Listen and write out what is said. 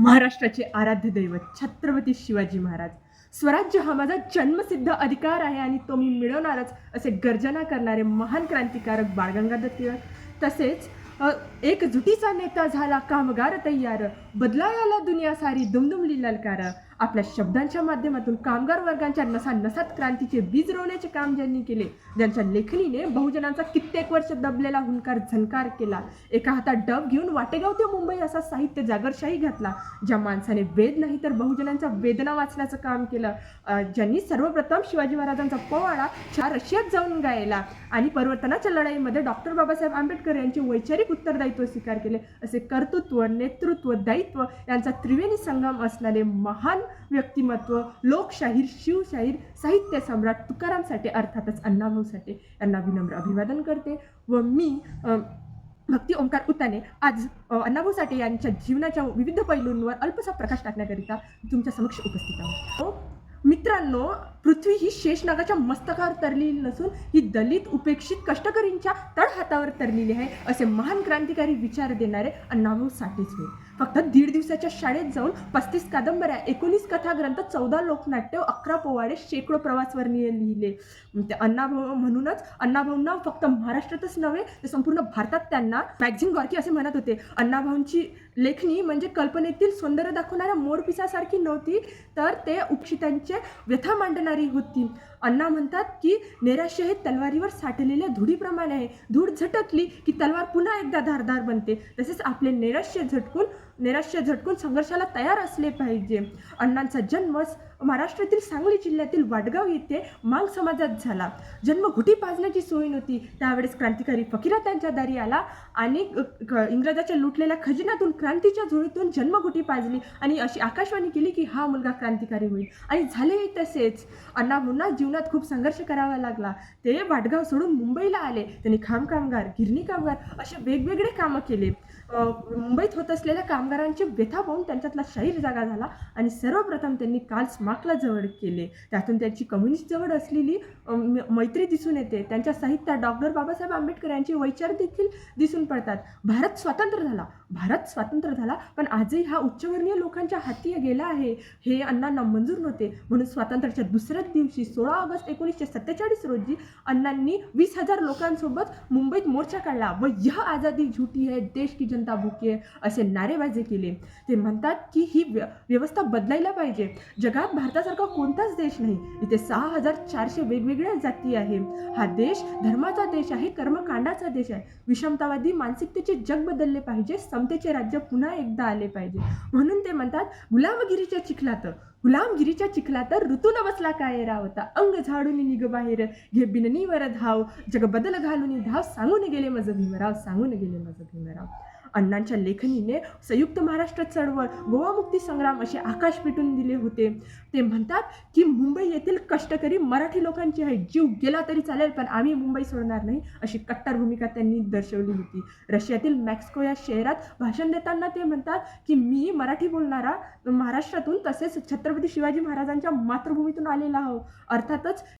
महाराष्ट्राचे आराध्य दैवत छत्रपती शिवाजी महाराज. स्वराज्य हा माझा जन्मसिद्ध अधिकार आहे आणि तो मी मिळवणारच असे गर्जना करणारे महान क्रांतिकारक बाळगंगाधर टिळक तसेच एकजुटीचा नेता झाला कामगार तयार बदलायाला दुनिया सारी दुमदुमली ललकार आपल्या शब्दांच्या माध्यमातून कामगार वर्गांच्या नसा नसात क्रांतीचे बीज रोवण्याचे काम ज्यांनी केले ज्यांच्या लेखणीने बहुजनांचा कित्येक वर्ष दबलेला हुंकार झनकार केला. एका हातात डब घेऊन वाटेगाव ते मुंबई असा साहित्य जागरशाही घातला ज्या माणसाने वेद नाही तर बहुजनांच्या वेदना वाचण्याचं काम केलं. ज्यांनी सर्वप्रथम शिवाजी महाराजांचा पोवाडा चार रशियात जाऊन गायला आणि परिवर्तनाच्या लढाईमध्ये डॉक्टर बाबासाहेब आंबेडकर यांचे वैचारिक उत्तरदायित्व स्वीकार केले. असे कर्तृत्व नेतृत्व दायित्व यांचा त्रिवेणी संगम असणारे महान व्यक्तिमत्व लोकशाहीर शिवशाहीर साहित्य सम्राट तुकाराम साठे अर्थातच अण्णाभाऊ साठे यांना विनम्र अभिवादन करते व मी भक्ती ओंकार उताने आज अण्णाभाऊ साठे यांच्या जीवनाच्या विविध पैलूंवर अल्पसा प्रकाश टाकण्याकरिता तुमच्या समक्ष उपस्थित आहोत. मित्रांनो पृथ्वी ही शेषनागाच्या मस्तकावर तरलेली नसून ही दलित उपेक्षित कष्टकरींच्या तळहातावर तरलेली आहे असे महान क्रांतिकारी विचार देणारे अण्णाभाऊ साठेच फक्त दीड दिवसाच्या शाळेत जाऊन पस्तीस कादंबऱ्या एकोणीस कथा ग्रंथ चौदा लोकनाट्य अकरा पोवाडे शेकडो प्रवासवर्णीय लिहिले. ते अण्णाभाऊ म्हणूनच अण्णाभाऊंना फक्त महाराष्ट्रातच नव्हे तर संपूर्ण भारतात त्यांना मॅक्झिम गॉर्की असे म्हणत होते. अण्णाभाऊंची लेखणी म्हणजे कल्पनेतील सौंदर्य दाखवणाऱ्या मोरपिसासारखी नव्हती तर ते उपक्षितांचे व्यथा मांडणारी होती. अण्णा म्हणतात की नैराश्य हे तलवारीवर साठलेल्या धुडीप्रमाणे आहे. धूड झटकली की तलवार पुन्हा एकदा धारदार बनते. तसेच आपले नैराश्य झटकून नैराश्य झटकून संघर्षाला तयार असले पाहिजे. अण्णांचा जन्म महाराष्ट्रातील सांगली जिल्ह्यातील वाडगाव येथे मांग समाजात झाला. जन्म घुटी पाजण्याची सोय नव्हती. त्यावेळेस क्रांतिकारी फकीरा त्यांच्या दारी आला आणि इंग्रजाच्या लुटलेल्या खजिन्यातून क्रांतीच्या झोळीतून जन्मघुटी पाजली आणि अशी आकाशवाणी केली की हा मुलगा क्रांतिकारी होईल. आणि झालेही तसेच. अण्णा अण्णाभाऊंना जीवनात खूप संघर्ष करावा लागला. ते वाटगाव सोडून मुंबईला आले. त्यांनी खाम कामगार गिरणी कामगार असे वेगवेगळे कामं केले. मुंबईत होत असलेल्या कामगारांची व्यथा पाहून त्यांच्यातला शाहीर जागा झाला आणि सर्वप्रथम त्यांनी काल स्मार्कला जवळ केले. त्यातून त्यांची कम्युनिस्ट जवळ असलेली मैत्री दिसून येते. त्यांच्या साहित्यात डॉक्टर बाबासाहेब आंबेडकर यांचे वैचार देखील दिसून पडतात. भारत स्वतंत्र झाला. भारत स्वतंत्र झाला पण आजही हा उच्चवर्णीय लोकांच्या हाती गेला आहे. हे अण्णांना मंजूर नव्हते. म्हणून स्वातंत्र्याच्या दुसऱ्याच दिवशी सोळा ऑगस्ट एकोणीसशे सत्तेचाळीस रोजी अण्णांनी वीस हजार लोकांसोबत मुंबईत मोर्चा काढला. व यह आझादी झुटी है देश की जनता भुकी आहे असे नारेबाजी केले. ते म्हणतात की ही व्यवस्था बदलायला पाहिजे. जगात भारतासारखा कोणताच देश नाही. इथे सहा हजार चारशे वेगवेगळ्या जाती आहे. हा देश धर्माचा देश आहे कर्मकांडाचा देश आहे. विषमतावादी मानसिकतेचे जग बदलले पाहिजे समतेचे राज्य पुन्हा एकदा आले पाहिजे. म्हणून ते म्हणतात गुलामगिरीच्या चिखलात. गुलामगिरीच्या चिखलात ऋतू न बसला काय रावता अंग झाडून निघ बाहेर. घे बिननीवर धाव. जग बदल घालून धाव सांगून गेले मज भीमराव. सांगून गेले माझं भीमराव. अण्णांच्या लेखणीने संयुक्त महाराष्ट्र चळवळ गोवा मुक्ती संग्राम असे आकाश पेटून दिले होते. ते म्हणतात की मुंबई येथील कष्टकरी मराठी लोकांची आहे. जीव गेला तरी चालेल पण आम्ही मुंबई सोडणार नाही अशी कट्टर भूमिका त्यांनी दर्शवली होती. रशियातील मॅक्स्को या शहरात भाषण देताना ते म्हणतात की मी मराठी बोलणारा महाराष्ट्रातून तसेच छत्रपती शिवाजी महाराजांच्या मातृभूमीतून आलेला आहो. अर्थातच